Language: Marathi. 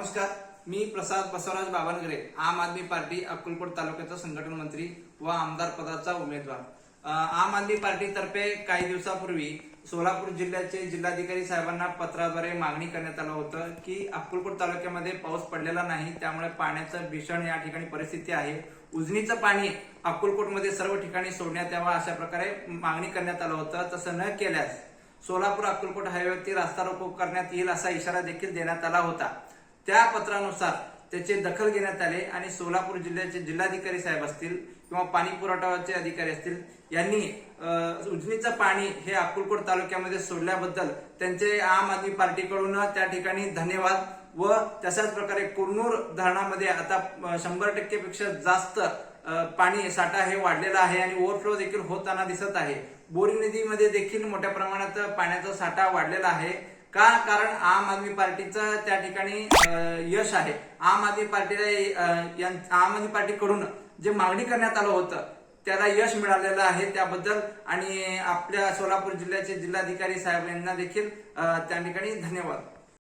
नमस्कार मी प्रसाद बसवराज बाबानगरे आम आदमी पार्टी अक्कलकोट तालुक्याचा संघटन मंत्री व आमदार पदाचा उमेदवार. आम आदमी पार्टीतर्फे काही दिवसापूर्वी सोलापूर जिल्ह्याचे जिल्हाधिकारी साहेबांना पत्राद्वारे मागणी करण्यात आलं होतं की अक्कलकोट तालुक्यामध्ये पाऊस पडलेला नाही त्यामुळे पाण्याचं भीषण या ठिकाणी परिस्थिती आहे. उजनीचं पाणी अक्कलकोटमध्ये सर्व ठिकाणी सोडण्यात यावं अशा प्रकारे मागणी करण्यात आलं होतं. तसं न केल्यास सोलापूर अक्कलकोट हायवेवरती रास्ता रोको करण्यात येईल असा इशारा देखील देण्यात आला होता. त्या पत्रानुसार त्याचे दखल घेण्यात आले आणि सोलापूर जिल्ह्याचे जिल्हाधिकारी साहेब असतील किंवा पाणी पुरवठाचे अधिकारी असतील यांनी उजनीचं पाणी हे अक्कलकोट तालुक्यामध्ये सोडल्याबद्दल त्यांचे आम आदमी पार्टीकडून त्या ठिकाणी धन्यवाद व तशाच प्रकारे कुरनूर धरणामध्ये आता शंभर टक्केपेक्षा जास्त पाणी साठा हे वाढलेला आहे आणि ओव्हरफ्लो देखील होताना दिसत आहे. बोरी नदीमध्ये देखील मोठ्या प्रमाणात पाण्याचा साठा वाढलेला आहे. का? कारण आम आदमी पार्टीचं त्या ठिकाणी यश आहे. आम आदमी पार्टीला आम आदमी पार्टीकडून जे मागणी करण्यात आलं होतं त्याला यश मिळालेलं आहे त्याबद्दल. आणि आपल्या सोलापूर जिल्ह्याचे जिल्हाधिकारी साहेब यांना देखील त्या ठिकाणी धन्यवाद.